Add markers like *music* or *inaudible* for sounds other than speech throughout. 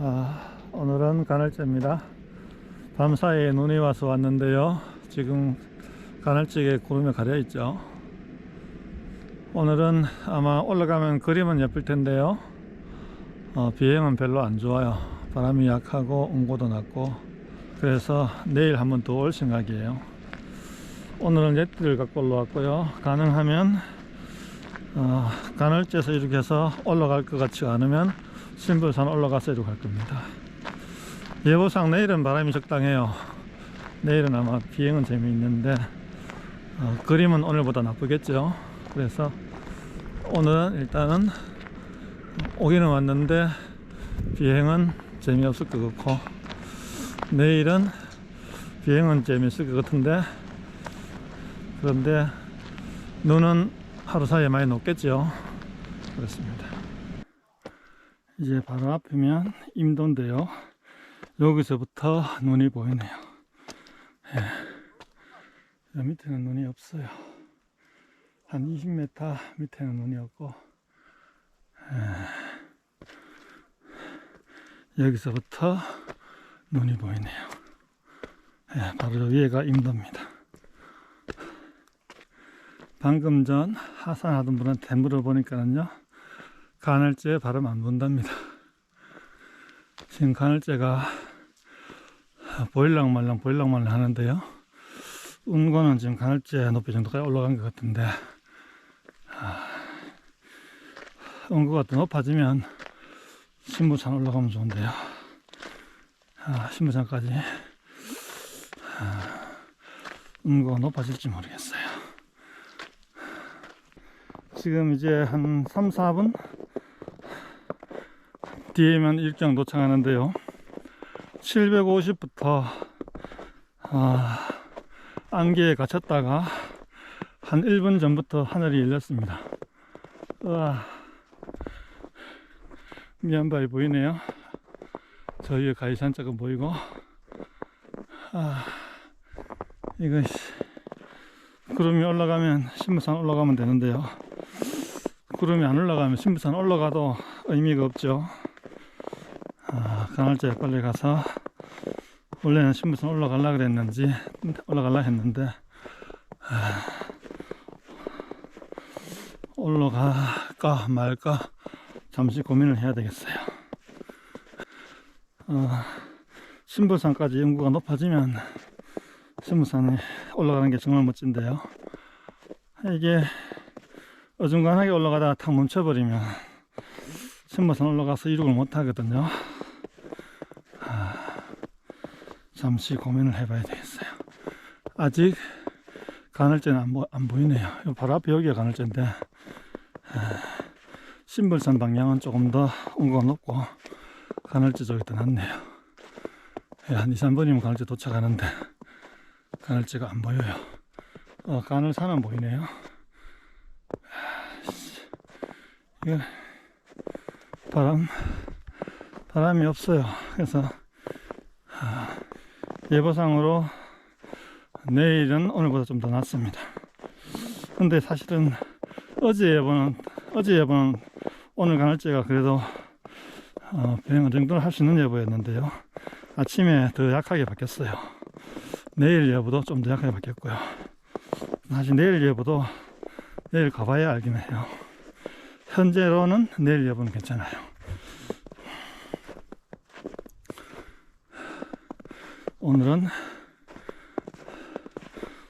아, 오늘은 간헐제입니다. 밤 사이에 눈이 와서 왔는데요. 지금 간헐적에 구름이 가려 있죠. 오늘은 아마 올라가면 그림은 예쁠 텐데요. 어, 비행은 별로 안 좋아요. 바람이 약하고 온도도 낮고 그래서 내일 한번 더 올 생각이에요. 오늘은 예티를 갖고 올라왔고요. 가능하면 어, 간헐제에서 이렇게 해서 올라갈 것 같지 않으면 신불산 올라가서 이렇게 갈 겁니다. 예보상 내일은 바람이 적당해요. 내일은 아마 비행은 재미있는데 어, 그림은 오늘보다 나쁘겠죠. 그래서 오늘은 일단은 오기는 왔는데 비행은 재미없을 것 같고 내일은 비행은 재미있을 것 같은데 그런데 눈은 하루 사이에 많이 녹겠죠. 그렇습니다. 이제 바로 앞이면 임도인데요. 여기서부터 눈이 보이네요. 예. 여 밑에는 눈이 없어요. 한 20m 밑에는 눈이 없고, 예. 여기서부터 눈이 보이네요. 예, 바로 위에가 임도입니다. 방금 전 하산하던 분한테 물어보니까는요, 간헐제 발음 안 본답니다. 지금 간헐제가 보일랑 말랑 보일랑 말랑 하는데요. 운거는 지금 간헐제 높이 정도까지 올라간 것 같은데, 운거가 더 높아지면 신부산 올라가면 좋은데요. 아, 신부산까지 운거가 높아질지 모르겠어요. 지금 이제 한 3, 4분 뒤에면 일정 도착하는데요. 750부터 아, 안개에 갇혔다가 한 1분 전부터 하늘이 열렸습니다. 우와, 미안바위 보이네요. 저 위에 가이산자가 보이고, 아, 이거, 씨, 구름이 올라가면 신부산 올라가면 되는데요. 구름이 안 올라가면 신부산 올라가도 의미가 없죠. 아, 간헐제 빨리 가서 원래는 신부산 올라가려 그랬는지 올라가려 했는데 아, 올라갈까 말까 잠시 고민을 해야 되겠어요. 어, 신부산까지 연구가 높아지면 신부산에 올라가는 게 정말 멋진데요. 이게 어중간하게 올라가다가 탁 멈춰버리면 신부산 올라가서 이륙을 못 하거든요. 아, 잠시 고민을 해봐야 되겠어요. 아직 간헐제는 안, 보, 안 보이네요. 요 바로 앞에 여기가 간헐제인데 아, 신불산 방향은 조금 더 온도가 높고 간헐제 쪽이 더 낫네요. 예, 한 2, 3분이면 간헐제 도착하는데 간헐제가 안 보여요. 어, 간헐산은 보이네요. 이거 바람 바람이 없어요. 그래서 아, 예보상으로 내일은 오늘보다 좀 더 낫습니다. 근데 사실은 어제 예보는 어제 예보는 오늘 간헐제가 그래도 어, 비행을 정도는 할 수 있는 예보였는데요. 아침에 더 약하게 바뀌었어요. 내일 예보도 좀 더 약하게 바뀌었고요. 사실 내일 예보도 내일 가봐야 알긴 해요. 현재로는 내일 예보는 괜찮아요. 오늘은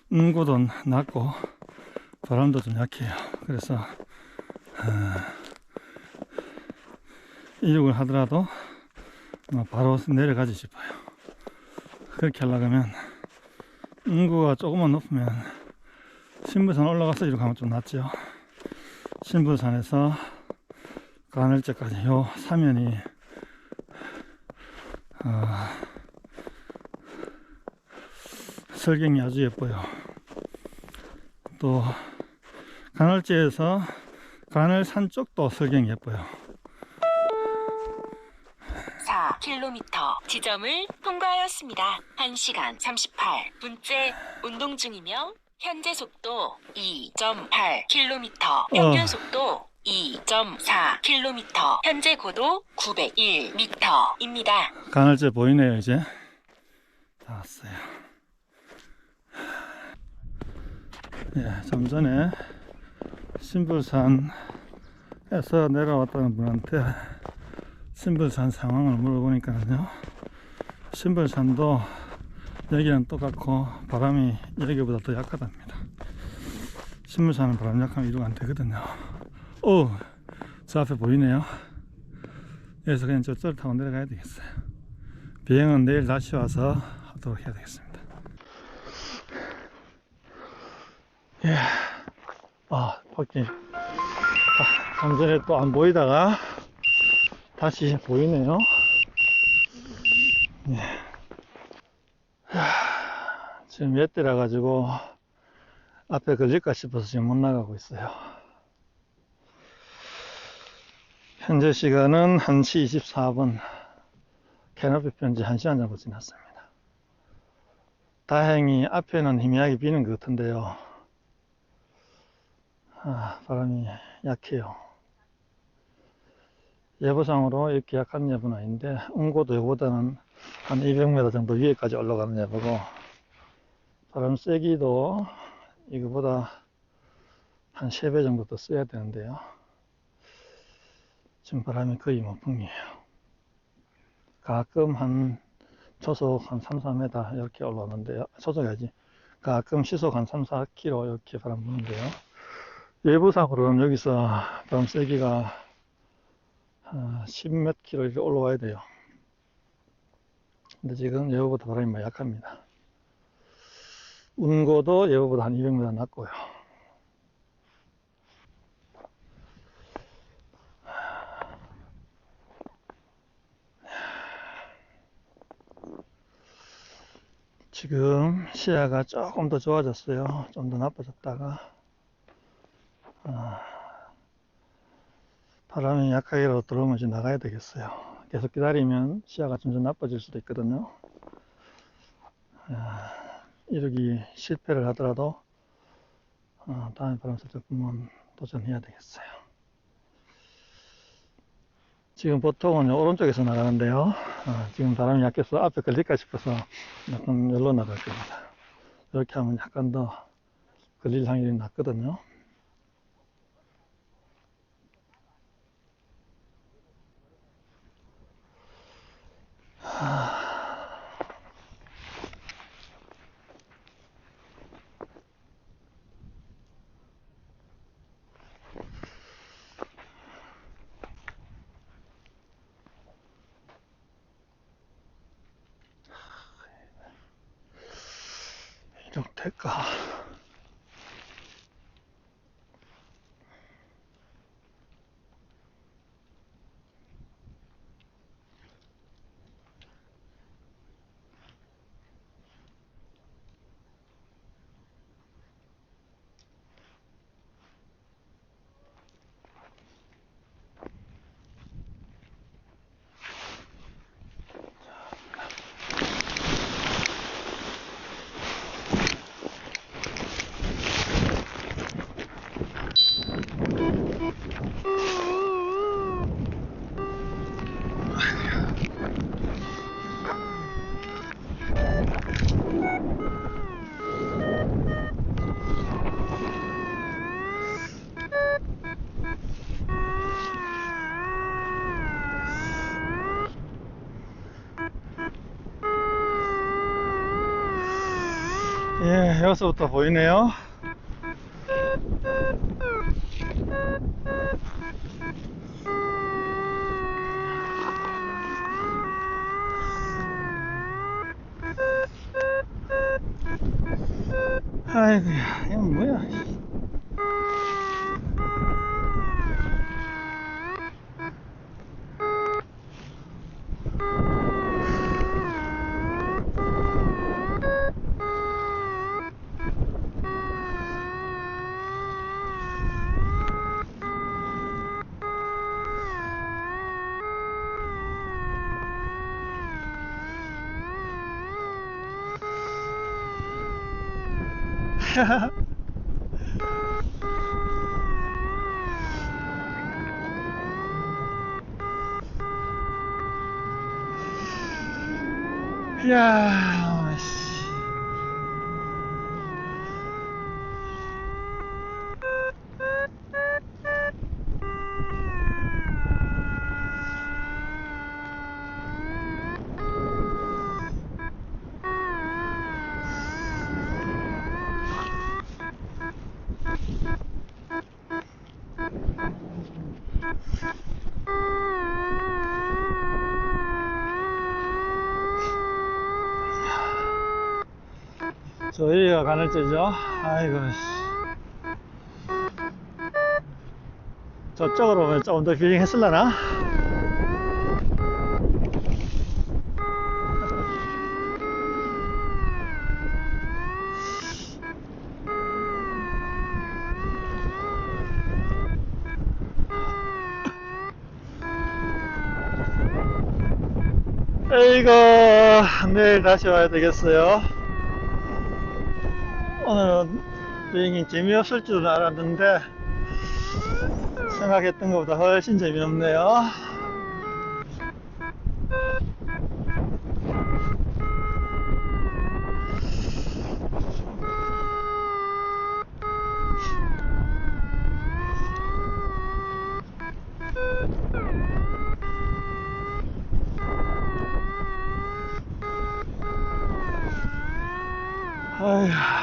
운구도 낮고 바람도 좀 약해요. 그래서 어, 이륙을 하더라도 뭐 바로 내려가지 싶어요. 그렇게 하려면 운구가 조금만 높으면 신부산 올라가서 이렇게 하면 좀 낫죠. 신부산에서 간헐제까지 요 사면이 어, 설경이 아주 예뻐요. 또 간헐제에서 간헐산 쪽도 설경이 예뻐요. 4km 지점을 통과하였습니다. 1시간 38분째 운동 중이며 현재 속도 2.8km, 평균 속도 2.4km. 현재 고도 901m입니다. 간헐제 보이네요 이제 다 왔어요 예, 좀 전에 신불산에서 내려왔다는 분한테 신불산 상황을 물어보니까요 신불산도 여기랑 똑같고 바람이 여기보다 더 약하답니다. 신불산은 바람 약하면 이루가 안 되거든요. 오, 저 앞에 보이네요. 여기서 그냥 저쪽을 타고 내려가야 되겠어요. 비행은 내일 다시 와서 하도록 해야 되겠습니다. 예. 아, 밖에. 아, 좀 전에 또 안 보이다가 다시 보이네요. 예. 하, 지금 몇 대라 가지고 앞에 걸릴까 싶어서 지금 못 나가고 있어요. 현재 시간은 1시 24분. 캐노피 편지 1시간 정도 지났습니다. 다행히 앞에는 희미하게 비는 것 같은데요. 아, 바람이 약해요. 예보상으로 이렇게 약한 예보는 아닌데, 응고도 이거보다는 한 200m 정도 위에까지 올라가는 예보고, 바람 세기도 이거보다 한 3배 정도 더 써야 되는데요. 지금 바람이 거의 모풍이에요. 가끔 한 초속 한 3, 4m 이렇게 올라오는데요. 초속이지. 가끔 시속 한 3, 4km 이렇게 바람 부는데요. 외부상으로는 여기서 바람 세기가 한 10몇 km 이렇게 올라와야 돼요. 근데 지금 예보보다 바람이 많이 약합니다. 운고도 예보보다 한 200m 낮고요. 지금 시야가 조금 더 좋아졌어요. 좀 더 나빠졌다가 아, 바람이 약하게라도 들어오면 이제 나가야 되겠어요. 계속 기다리면 시야가 점점 나빠질 수도 있거든요. 아, 이러기 실패를 하더라도 어, 다음에 바람 살짝 불면 도전해야 되겠어요. 지금 보통은 오른쪽에서 나가는데요. 어, 지금 바람이 약해서 앞에 걸릴까 싶어서 약간 열로 나갈 겁니다. 이렇게 하면 약간 더 걸릴 확률이 낮거든요. Ah. *sighs* *sighs* 여기서부터 보이네요. 아이고야, 이건 뭐야. いや 저희가 가늘째죠? 아이고, 씨. 저쪽으로 오면 조금 더 빌링 했을라나? 에이고, 내일 다시 와야 되겠어요. 오늘은 비행이 재미없을 줄 알았는데 생각했던 것보다 훨씬 재미없네요. 아휴.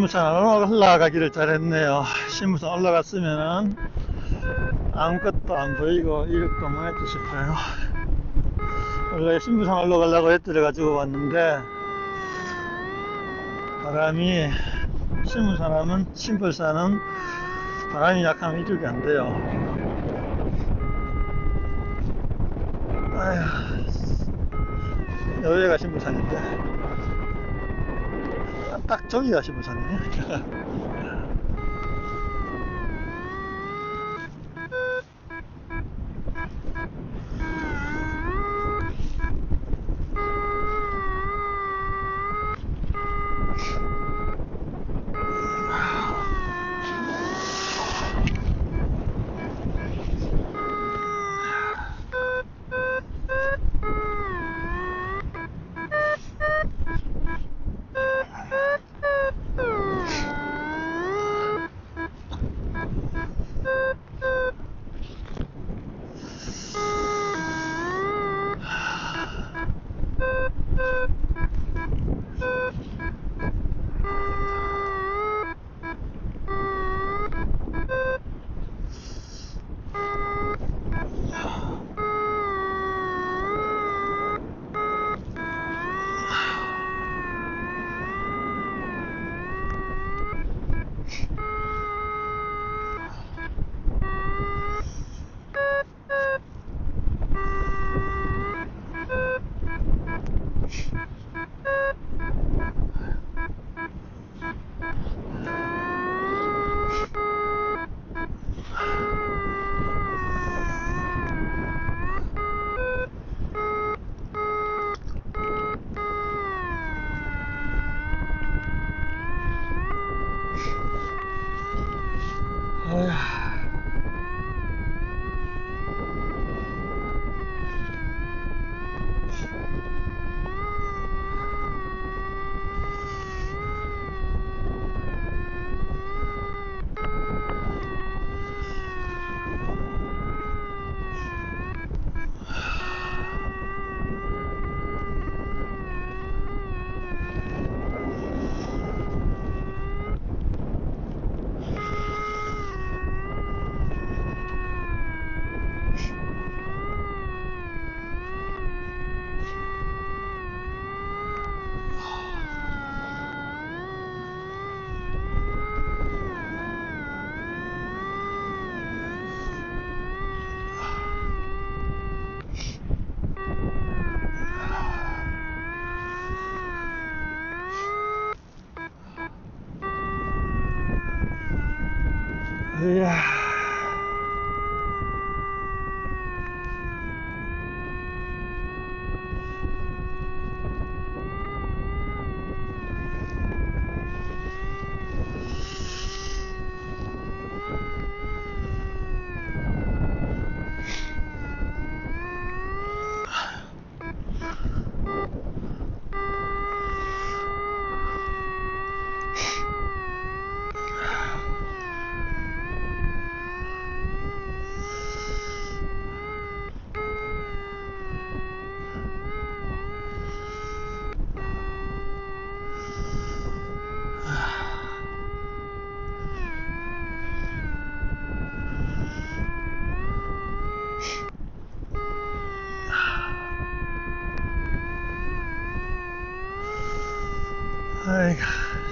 신부산 올라가기를 잘했네요. 신부산 올라갔으면은 아무것도 안 보이고 이륙도 뭐 했지 싶어요. 원래 신부산 올라가려고 해들어 가지고 왔는데 바람이 신부산하면 신불산은 바람이 약하면 이륙이 안 돼요. 아휴, 여기가 신부산인데. 딱 저기가 신부산이네. 哎呀。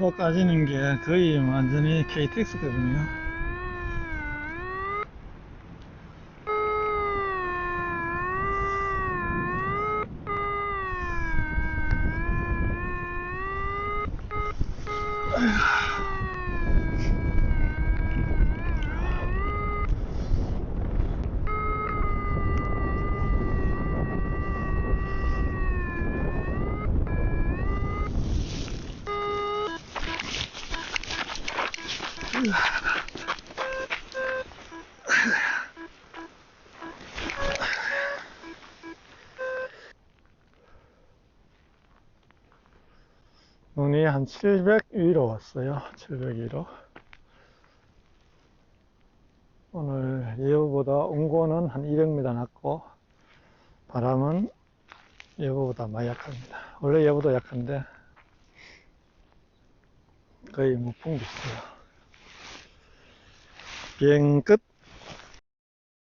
소도 까지는 게 거의 완전히 KTX거든요. 한 700 위로 왔어요. 700 위로. 오늘 예보보다 온고는 한 200m 낮고 바람은 예보보다 많이 약합니다. 원래 예보도 약한데 거의 무풍 비슷해요. 비행 끝